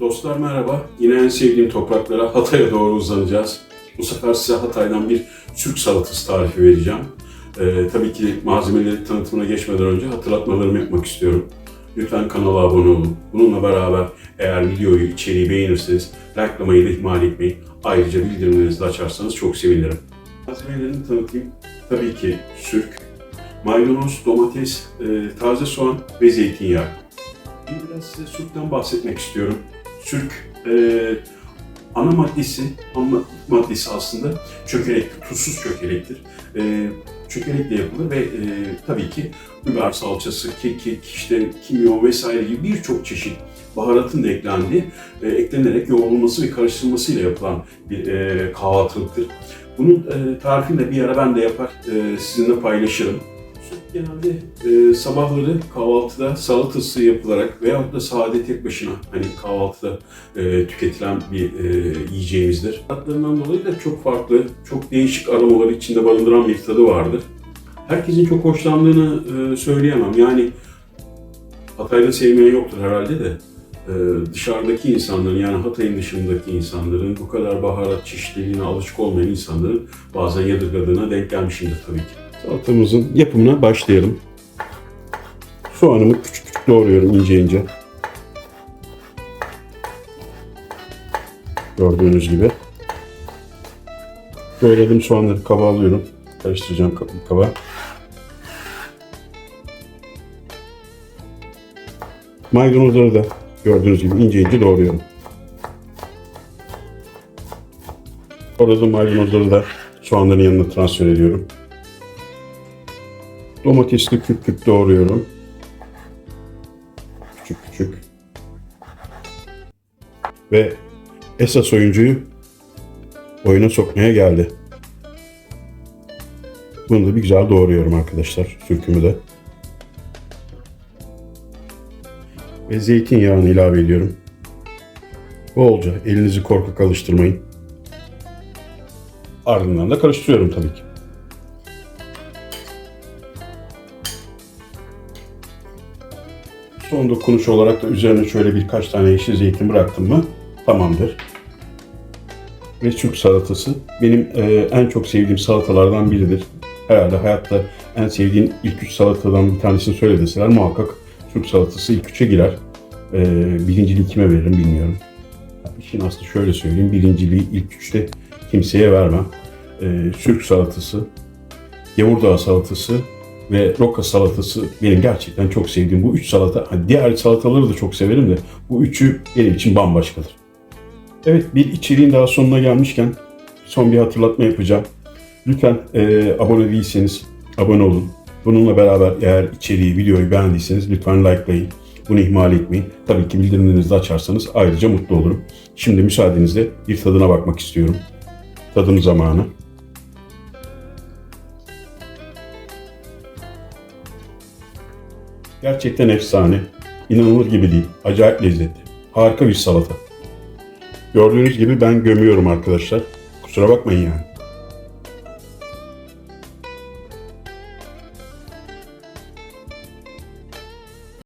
Dostlar merhaba. Yine en sevdiğim topraklara Hatay'a doğru uzanacağız. Bu sefer size Hatay'dan bir Türk salatası tarifi vereceğim. Ee, tabii ki malzemeleri tanıtımına geçmeden önce hatırlatmalarımı yapmak istiyorum. Lütfen kanala abone olun. Bununla beraber eğer videoyu, içeriği beğenirseniz likelamayı da ihmal etmeyin. Ayrıca bildirimlerinizi de açarsanız çok sevinirim. Malzemelerini tanıtayım. Tabii ki sürk, maydanoz, domates, e, taze soğan ve zeytinyağı. Şimdi biraz size sürkten bahsetmek istiyorum. Sürk e, ana maddesi, ana maddesi aslında çökelektir, tuzsuz çökelektir. E, çökelekle yapılır ve e, tabii ki biber salçası, kekik, işte kimyon vesaire gibi birçok çeşit baharatın da eklendiği, e, eklenerek yoğrulması ve karıştırılmasıyla yapılan bir e, kahvaltılıktır. Bunun e, tarifini de bir ara ben de yapar, e, sizinle paylaşırım. Genelde e, sabahları kahvaltıda salatası yapılarak veyahut da sade tek başına hani kahvaltıda e, tüketilen bir e, yiyeceğimizdir. Tatlarından dolayı da çok farklı, çok değişik aromaları içinde barındıran bir tadı vardır. Herkesin çok hoşlandığını e, söyleyemem. Yani Hatay'da sevmeyen yoktur herhalde de e, dışarıdaki insanların yani Hatay'ın dışındaki insanların bu kadar baharat çeşitliliğine alışık olmayan insanların bazen yadırgadığına denk gelmişimdir tabii ki. Salatamızın yapımına başlayalım. Soğanımı küçük küçük doğruyorum ince ince. Gördüğünüz gibi. Doğradım soğanları kaba alıyorum. Karıştıracağım kab- kaba. Maydanozları da gördüğünüz gibi ince ince doğruyorum. Orada maydanozları da soğanların yanına transfer ediyorum. Domatesli küp küp doğruyorum. Küçük küçük. Ve esas oyuncuyu oyuna sokmaya geldi. Bunu da bir güzel doğruyorum arkadaşlar. Sürkümü de. Ve zeytinyağını ilave ediyorum. Bolca elinizi korkak alıştırmayın. Ardından da karıştırıyorum tabii ki. Son dokunuş olarak da üzerine şöyle birkaç tane yeşil zeytin bıraktım mı tamamdır. Ve Türk salatası benim e, en çok sevdiğim salatalardan biridir. Herhalde hayatta en sevdiğim ilk üç salatadan bir tanesini söyle deseler muhakkak Türk salatası ilk üçe girer. E, birinciliği kime veririm bilmiyorum. İşin aslı şöyle söyleyeyim. Birinciliği ilk üçte kimseye vermem. E, Türk salatası, Yavurdağ salatası ve roka salatası benim gerçekten çok sevdiğim bu üç salata. hani Diğer salataları da çok severim de bu üçü benim için bambaşkadır. Evet bir içeriğin daha sonuna gelmişken son bir hatırlatma yapacağım. Lütfen e, abone değilseniz abone olun. Bununla beraber eğer içeriği, videoyu beğendiyseniz lütfen likelayın. Bunu ihmal etmeyin. Tabii ki bildirimlerinizi açarsanız ayrıca mutlu olurum. Şimdi müsaadenizle bir tadına bakmak istiyorum. Tadım zamanı. Gerçekten efsane. İnanılır gibi değil. Acayip lezzetli. Harika bir salata. Gördüğünüz gibi ben gömüyorum arkadaşlar. Kusura bakmayın yani.